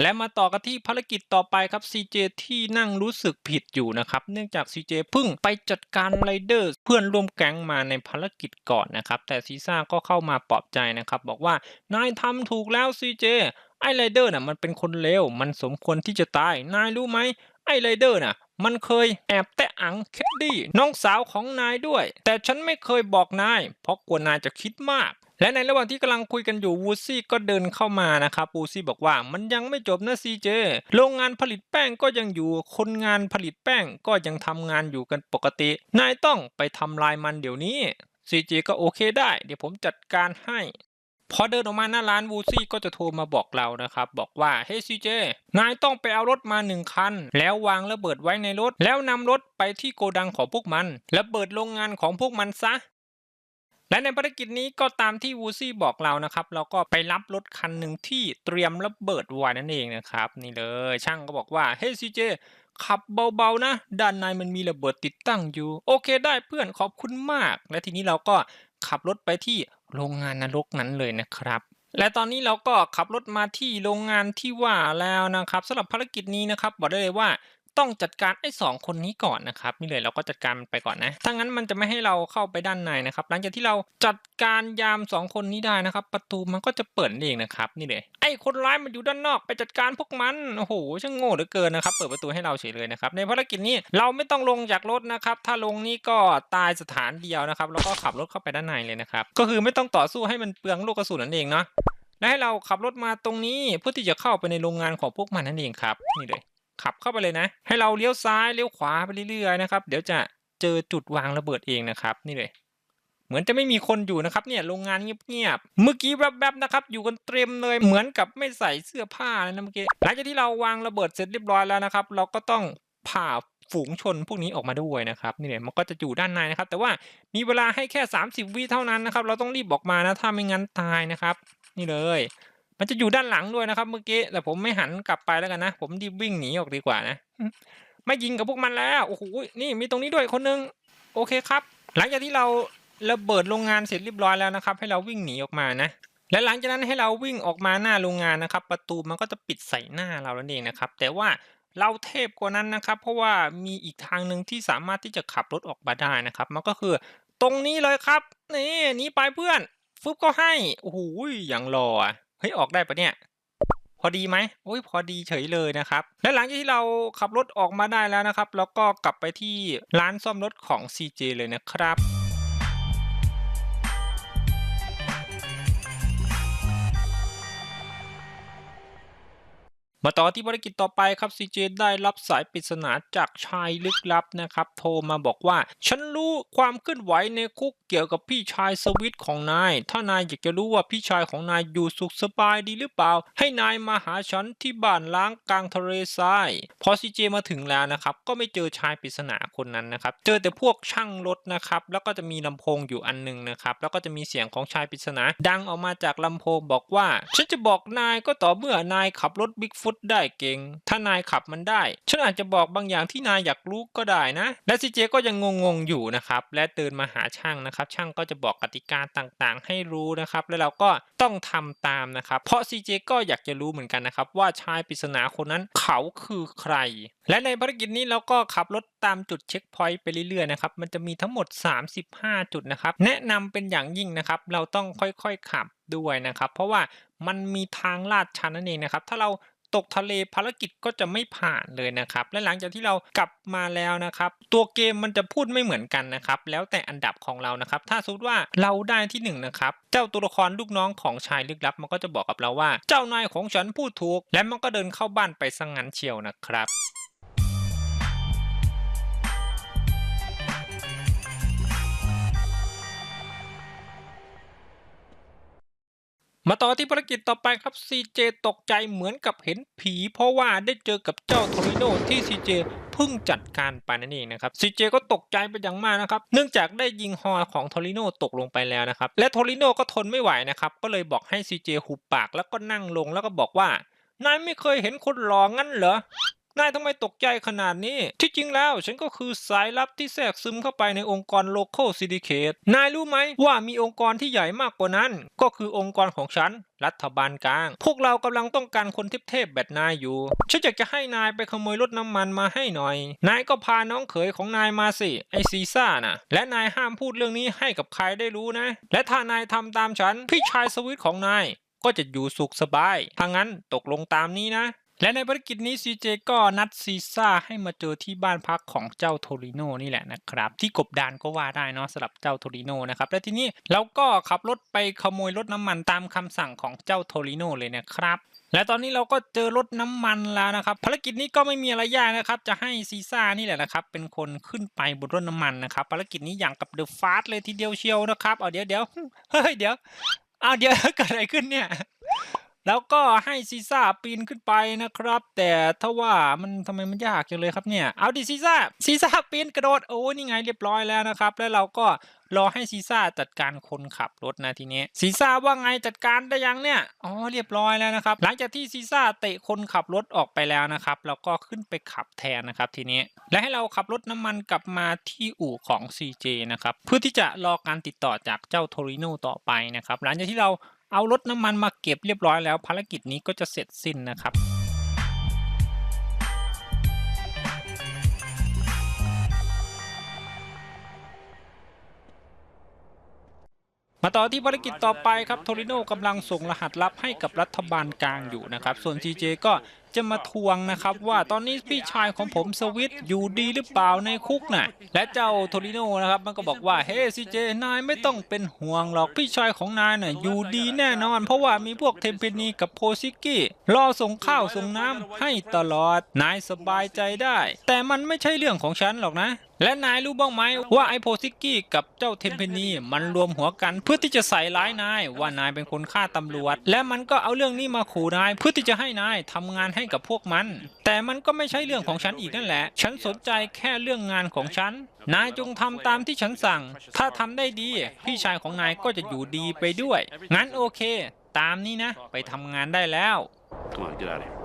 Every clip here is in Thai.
และมาต่อกันที่ภารกิจต่อไปครับ CJ ที่นั่งรู้สึกผิดอยู่นะครับ เนื่องจาก CJ เพิ่งไปจัดการไรเดอร์เพื่อนร่วมแก๊งมาในภารกิจก่อนนะครับ แต่ซีซ่าก็เข้ามาปลอบใจนะครับ บอกว่านายทำถูกแล้ว CJ ไอ้ไรเดอร์น่ะมันเป็นคนเลวมันสมควรที่จะตาย นายรู้ไหมไอ้ไรเดอร์น่ะมันเคยแอบแตะอังแคดดี้น้องสาวของนายด้วย แต่ฉันไม่เคยบอกนาย เพราะกลัวนายจะคิดมาก และในระหว่างที่กำลังคุยกันอยู่วูซี่ก็เดินเข้ามานะครับวูซี่บอกว่ามันยังไม่จบนะซีเจโรงงานผลิตแป้งก็ยังอยู่ คนงานผลิตแป้งก็ยังทำงานอยู่กันปกติ นายต้องไปทำลายมันเดี๋ยวนี้ซีเจก็โอเคได้ เดี๋ยวผมจัดการให้พอเดินออกมาหน้าร้านวูซี่ก็จะโทรมาบอกเรานะครับ บอกว่าเฮ้ซีเจนายต้องไปเอารถมาหนึ่งคัน แล้ววางระเบิดไว้ในรถ แล้วนำรถไปที่โกดังของพวกมัน ระเบิดโรงงานของพวกมันซะ และในภารกิจนี้ก็ตามที่วูซี่บอกเรานะครับเราก็ไปรับรถคันหนึ่งที่เตรียมระเบิดไว้นั่นเองนะครับ นี่เลยช่างก็บอกว่าเฮ้ซีเจขับเบาๆนะ ด้านในมันมีระเบิดติดตั้งอยู่ โอเคได้เพื่อนขอบคุณมาก และทีนี้เราก็ขับรถไปที่โรงงานนรกนั้นเลยนะครับและตอนนี้เราก็ขับรถมาที่โรงงานที่ว่าแล้วนะครับสำหรับภารกิจนี้นะครับบอกได้เลยว่า ต้องจัดการไอ้สองคนนี้ก่อนนะครับนี่เลยเราก็จัดการมันไปก่อนนะถ้างั้นมันจะไม่ให้เราเข้าไปด้านในนะครับ หลังจากที่เราจัดการยามสองคนนี้ได้นะครับ ประตูมันก็จะเปิดเองนะครับ นี่เลย ไอ้คนร้ายมันอยู่ด้านนอกไปจัดการพวกมันโอ้โหช่างโง่เหลือเกินนะครับ เปิดประตูให้เราเฉยเลยนะครับในภารกิจนี้เราไม่ต้องลงจากรถนะครับ ถ้าลงนี่ก็ตายสถานเดียวนะครับ แล้วก็ขับรถเข้าไปด้านในเลยนะครับก็คือไม่ต้องต่อสู้ให้มันเปลืองลูกกระสุนนั่นเองเนาะและให้เราขับรถมาตรงนี้เพื่อที่จะเข้าไปในโรงงานของพวกมันนั่นเองครับนี่เลย ขับเข้าไปเลยนะ ให้เราเลี้ยวซ้ายเลี้ยวขวาไปเรื่อยๆนะครับเดี๋ยวจะเจอจุดวางระเบิดเองนะครับนี่เลยเหมือนจะไม่มีคนอยู่นะครับเนี่ยโรงงานเงียบๆ เมื่อกี้แวบๆนะครับอยู่กันเต็มเลยเหมือนกับไม่ใส่เสื้อผ้าเลยนะเมื่อกี้หลังจากที่เราวางระเบิดเสร็จเรียบร้อยแล้วนะครับ เราก็ต้องผ่าฝูงชนพวกนี้ออกมาด้วยนะครับนี่เลยมันก็จะอยู่ด้านในนะครับ แต่ว่ามีเวลาให้แค่ 30 วิเท่านั้นนะครับ เราต้องรีบออกมานะถ้าไม่งั้นตายนะครับ นี่เลย มันจะอยู่ด้านหลังด้วยนะครับ เมื่อกี้แต่ผมไม่หันกลับไปแล้วกันนะ ผมรีบวิ่งหนีออกดีกว่านะไม่ยิงกับพวกมันแล้วโอ้โหนี่มีตรงนี้ด้วยคนนึงโอเคครับ หลังจากที่เราระเบิดโรงงานเสร็จเรียบร้อยแล้วนะครับ ให้เราวิ่งหนีออกมานะและหลังจากนั้นให้เราวิ่งออกมาหน้าโรงงานนะครับ ประตูมันก็จะปิดใส่หน้าเราแล้วเองนะครับ แต่ว่าเราเทพกว่านั้นนะครับ เพราะว่ามีอีกทางหนึ่งที่สามารถที่จะขับรถออกมาได้นะครับ มันก็คือตรงนี้เลยครับนี่หนีไปเพื่อนฟึบก็ให้โอ้โหอย่างรออะ เฮ้ยออกได้ปะเนี่ยพอดีไหมโอ้ยพอดีเฉยเลยนะครับ และหลังจากที่เราขับรถออกมาได้แล้วนะครับเราก็กลับไปที่ร้านซ่อมรถของ CJ เลยนะครับ มาต่อที่ภารกิจต่อไปครับ CJ ได้รับสายปริศนาจากชายลึกลับนะครับ โทรมาบอกว่า ฉันรู้ความเคลื่อนไหวในคุกเกี่ยวกับพี่ชายสวิตของนาย ถ้านายอยากจะรู้ว่าพี่ชายของนายอยู่สุขสบายดีหรือเปล่า ให้นายมาหาฉันที่บ้านล้างกลางทะเลทรายพอ CJ มาถึงแล้วนะครับ ก็ไม่เจอชายปริศนาคนนั้นนะครับ เจอแต่พวกช่างรถนะครับ แล้วก็จะมีลำโพงอยู่อันหนึงนะครับ แล้วก็จะมีเสียงของชายปริศนา ดังออกมาจากลำโพงบอกว่า ฉันจะบอกนายก็ต่อเมื่อนายขับรถบิ๊กฟุตได้เก่ง ถ้านายขับมันได้ ฉันอาจจะบอกบางอย่างที่นายอยากรู้ก็ได้นะ และซีเจก็ยังงงๆอยู่นะครับ และเดินมาหาช่างนะครับ ช่างก็จะบอกกติกาต่างๆ ให้รู้นะครับ แล้วเราก็ต้องทำตามนะครับ เพราะซีเจก็อยากจะรู้เหมือนกันนะครับ ว่าชายปริศนาคนนั้นเขาคือใคร และในภารกิจนี้เราก็ขับรถตามจุดเช็คพอยต์ไปเรื่อยๆนะครับ มันจะมีทั้งหมด 35 จุดนะครับ แนะนำเป็นอย่างยิ่งนะครับ เราต้องค่อยๆขับด้วยนะครับ เพราะว่ามันมีทางลาดชันนั่นเองนะครับ ถ้าเรา ตกทะเลภารกิจก็จะไม่ผ่านเลยนะครับ และหลังจากที่เรากลับมาแล้วนะครับ ตัวเกมมันจะพูดไม่เหมือนกันนะครับ แล้วแต่อันดับของเรานะครับ ถ้าสมมติว่าเราได้ที่หนึ่งนะครับ เจ้าตัวละครลูกน้องของชายลึกลับ มันก็จะบอกกับเราว่า เจ้านายของฉันพูดถูก และมันก็เดินเข้าบ้านไปสังงานเชียวนะครับ มาต่อที่ภารกิจต่อไปครับ CJ ตกใจเหมือนกับเห็นผี เพราะว่าได้เจอกับเจ้าทอริโดที่ CJ เพิ่งจัดการไปนั่นเองนะครับ CJ ก็ตกใจเป็นอย่างมากนะครับ เนื่องจากได้ยิงฮอของทอริโนตกลงไปแล้วนะครับ และทอริโนก็ทนไม่ไหวนะครับ ก็เลยบอกให้ CJ หุบปากแล้วก็นั่งลงแล้วก็บอกว่านายไม่เคยเห็นคนหลองั้นเหรอ นายทำไมตกใจขนาดนี้ ที่จริงแล้วฉันก็คือสายลับที่แทรกซึมเข้าไปในองค์กร local syndicate นายรู้ไหมว่ามีองค์กรที่ใหญ่มากกว่านั้น ก็คือองค์กรของฉัน รัฐบาลกลาง พวกเรากำลังต้องการคนเทพๆแบบนายอยู่ ฉันอยากจะให้นายไปขโมยรถน้ำมันมาให้หน่อย นายก็พาน้องเขยของนายมาสิ ไอซีซ่านะและนายห้ามพูดเรื่องนี้ให้กับใครได้รู้นะ และถ้านายทำตามฉัน พี่ชายสวิตของนายก็จะอยู่สุขสบายถ้างั้นตกลงตามนี้นะ และในภารกิจนี้ซีเจก็นัดซีซ่าให้มาเจอที่บ้านพักของเจ้าโทริโนนี่แหละนะครับ ที่กบดานก็ว่าได้เนาะสำหรับเจ้าโทริโนนะครับ และทีนี้เราก็ขับรถไปขโมยรถน้ำมันตามคำสั่งของเจ้าโทริโนเลยนะครับและตอนนี้เราก็เจอรถน้ำมันแล้วนะครับ ภารกิจนี้ก็ไม่มีอะไรยากนะครับ จะให้ซีซ่านี่แหละนะครับ เป็นคนขึ้นไปบนรถน้ำมันนะครับ ภารกิจนี้อย่างกับเดอะฟาสเลยทีเดียวเชียวนะครับเอาเดี๋ยวเดี๋ยวเฮ้ยเดี๋ยวเอาเดี๋ยวเกิดอะไรขึ้นเนี่ย แล้วก็ให้ซีซ่าปีนขึ้นไปนะครับ แต่ถ้าว่ามันทำไมมันยากจังเลยครับเนี่ย เอาดิซีซ่าซีซ่าปีนกระโดดโอ้นี่ไงเรียบร้อยแล้วนะครับ แล้วเราก็รอให้ซีซ่าจัดการคนขับรถนะทีนี้ซีซ่าว่าไงจัดการได้ยังเนี่ยอ๋อเรียบร้อยแล้วนะครับ หลังจากที่ซีซ่าเตะคนขับรถออกไปแล้วนะครับเราก็ขึ้นไปขับแทนนะครับทีนี้ และให้เราขับรถน้ำมันกลับมาที่อู่ของ CJ นะครับเพื่อที่จะรอการติดต่อจากเจ้าโทริโนต่อไปนะครับหลังจากที่เรา เอารถน้ำมันมาเก็บเรียบร้อยแล้ว ภารกิจนี้ก็จะเสร็จสิ้นนะครับมาต่อที่ภารกิจต่อไปครับโทริโนกำลังส่งรหัสลับให้กับรัฐบาลกลางอยู่นะครับ ส่วน CJ ก็ จะมาทวงนะครับ ว่าตอนนี้พี่ชายของผมสวิตอยู่ดีหรือเปล่าในคุกน่ะ และเจ้าโทริโนนะครับมันก็บอกว่าเฮ้ซีเจนายไม่ต้องเป็นห่วงหรอกพี่ชายของนายน่ะอยู่ดีแน่นอน เพราะว่ามีพวกเทมเพนีกับโพซิกี้รอส่งข้าวส่งน้ำให้ตลอดนายสบายใจได้ แต่มันไม่ใช่เรื่องของฉันหรอกนะ และนายรู้บ้างไหมว่าไอโพซิกี้กับเจ้าเทมเพนีมันรวมหัวกันเพื่อที่จะใส่ร้ายนายว่านายเป็นคนฆ่าตำรวจ และมันก็เอาเรื่องนี้มาขู่นายเพื่อที่จะให้นายทำงานให้กับพวกมัน แต่มันก็ไม่ใช่เรื่องของฉันอีกนั่นแหละ ฉันสนใจแค่เรื่องงานของฉัน นายจงทำตามที่ฉันสั่ง ถ้าทำได้ดี พี่ชายของนายก็จะอยู่ดีไปด้วย งั้นโอเค ตามนี้นะ ไปทำงานได้แล้ว Come on, get out of here.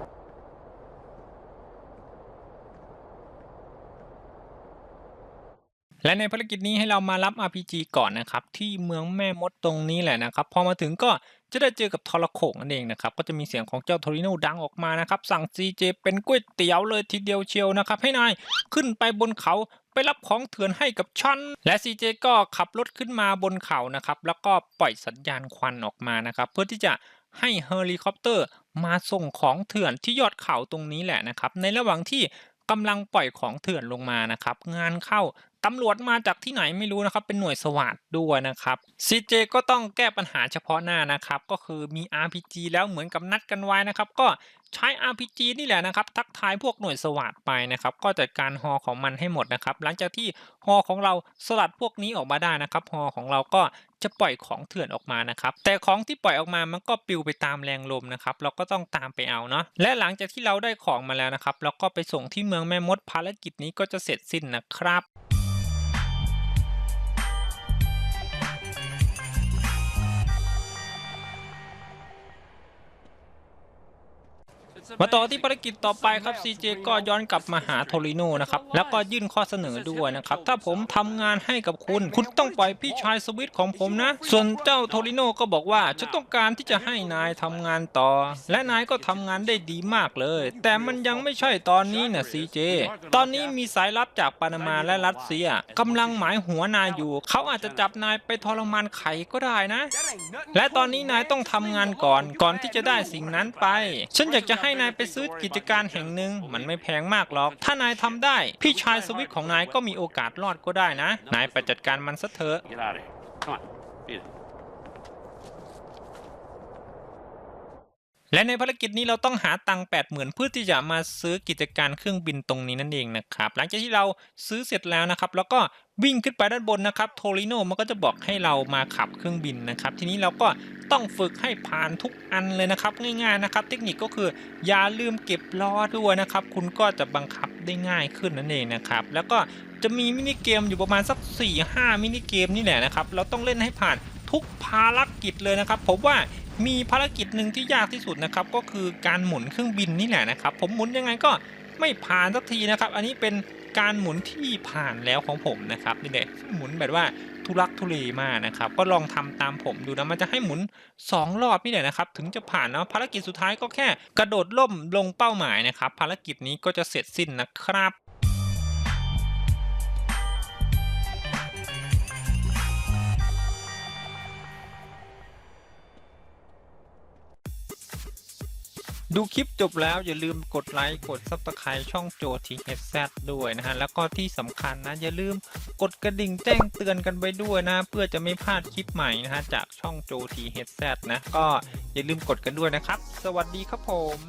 และในภารกิจนี้ให้เรามารับ RPG ก่อนนะครับ ที่เมืองแม่มดตรงนี้แหละนะครับ พอมาถึงก็จะได้เจอกับทรโขงนั่นเองนะครับ ก็จะมีเสียงของเจ้าโทริโนดังออกมานะครับ สั่ง CJ เป็นก๋วยเตี๋ยวเลยทีเดียวเชียวนะครับ ให้นายขึ้นไปบนเขาไปรับของเถื่อนให้กับฉัน และ CJ ก็ขับรถขึ้นมาบนเขานะครับ แล้วก็ปล่อยสัญญาณควันออกมานะครับ เพื่อที่จะให้เฮลิคอปเตอร์มาส่งของเถื่อนที่ยอดเขาตรงนี้แหละนะครับ ในระหว่างที่ กำลังปล่อยของเถื่อนลงมานะครับ งานเข้าตำรวจมาจากที่ไหนไม่รู้นะครับ เป็นหน่วยสวัสดด้วยนะครับ CJ ก็ต้องแก้ปัญหาเฉพาะหน้านะครับ ก็คือมี RPG แล้วเหมือนกับนัดกันไว้นะครับ ก็ใช้ RPG นี่แหละนะครับ ทักทายพวกหน่วยสวัสดไปนะครับ ก็จัดการฮอของมันให้หมดนะครับ หลังจากที่ฮอของเราสลัดพวกนี้ออกมาได้นะครับฮอของเราก็ จะปล่อยของเถื่อนออกมานะครับ แต่ของที่ปล่อยออกมามันก็ปลิวไปตามแรงลมนะครับ เราก็ต้องตามไปเอาเนาะ และหลังจากที่เราได้ของมาแล้วนะครับ เราก็ไปส่งที่เมืองแม่มดภารกิจนี้ก็จะเสร็จสิ้นนะครับ มาต่อที่ภารกิจต่อไปครับ CJ ก็ย้อนกลับมาหาโทริโนนะครับ แล้วก็ยื่นข้อเสนอด้วยนะครับ ถ้าผมทำงานให้กับคุณ คุณต้องปล่อยพี่ชายสวิตของผมนะ ส่วนเจ้าโทริโนก็บอกว่าฉันต้องการที่จะให้นายทำงานต่อ และนายก็ทำงานได้ดีมากเลย แต่มันยังไม่ใช่ตอนนี้นะ CJ ตอนนี้มีสายลับจากปานามาและรัสเซียกำลังหมายหัวนายอยู่ เขาอาจจะจับนายไปทรมานไข่ก็ได้นะ และตอนนี้นายต้องทำงานก่อน ก่อนที่จะได้สิ่งนั้นไป ฉันอยากจะให้นายายไปซื้อกิจการแห่งหนึ่งมันไม่แพงมากหรอก ถ้านายทำได้ พี่ชายสวิตของนายก็มีโอกาสรอดก็ได้นะ นายไปจัดการมันซะเถอะ Get out of here. Come on, beat it. และในภารกิจนี้เราต้องหาตังค์แปดหมื่นเพื่อที่จะมาซื้อกิจการเครื่องบินตรงนี้นั่นเองนะครับ หลังจากที่เราซื้อเสร็จแล้วนะครับ แล้วก็วิ่งขึ้นไปด้านบนนะครับโทริโนมันก็จะบอกให้เรามาขับเครื่องบินนะครับ ทีนี้เราก็ต้องฝึกให้ผ่านทุกอันเลยนะครับ ง่ายๆนะครับ เทคนิคก็คืออย่าลืมเก็บล้อด้วยนะครับ คุณก็จะบังคับได้ง่ายขึ้นนั่นเองนะครับ แล้วก็จะมีมินิเกมอยู่ประมาณสัก 4-5 มินิเกมนี่แหละนะครับ เราต้องเล่นให้ผ่านทุกภารกิจเลยนะครับผมว่า มีภารกิจหนึ่งที่ยากที่สุดนะครับก็คือการหมุนเครื่องบินนี่แหละนะครับ ผมหมุนยังไงก็ไม่ผ่านสักทีนะครับ อันนี้เป็นการหมุนที่ผ่านแล้วของผมนะครับนี่เลยหมุนแบบว่าทุลักทุเลมากนะครับ ก็ลองทำตามผมดูนะมันจะให้หมุน 2 รอบนี่แหละนะครับ ถึงจะผ่านเนาะภารกิจสุดท้ายก็แค่กระโดดล่มลงเป้าหมายนะครับ ภารกิจนี้ก็จะเสร็จสิ้นนะครับ ดูคลิปจบแล้วอย่าลืมกดไลค์กดซับสไคร b ์ช่องโจทีเฮดแซด้วยนะฮะ แล้วก็ที่สำคัญนะ อย่าลืมกดกระดิ่งแจ้งเตือนกันไปด้วยนะ เพื่อจะไม่พลาดคลิปใหม่นะฮะ จากช่องโจทีเฮดแซนะ ก็อย่าลืมกดกันด้วยนะครับ สวัสดีครับผม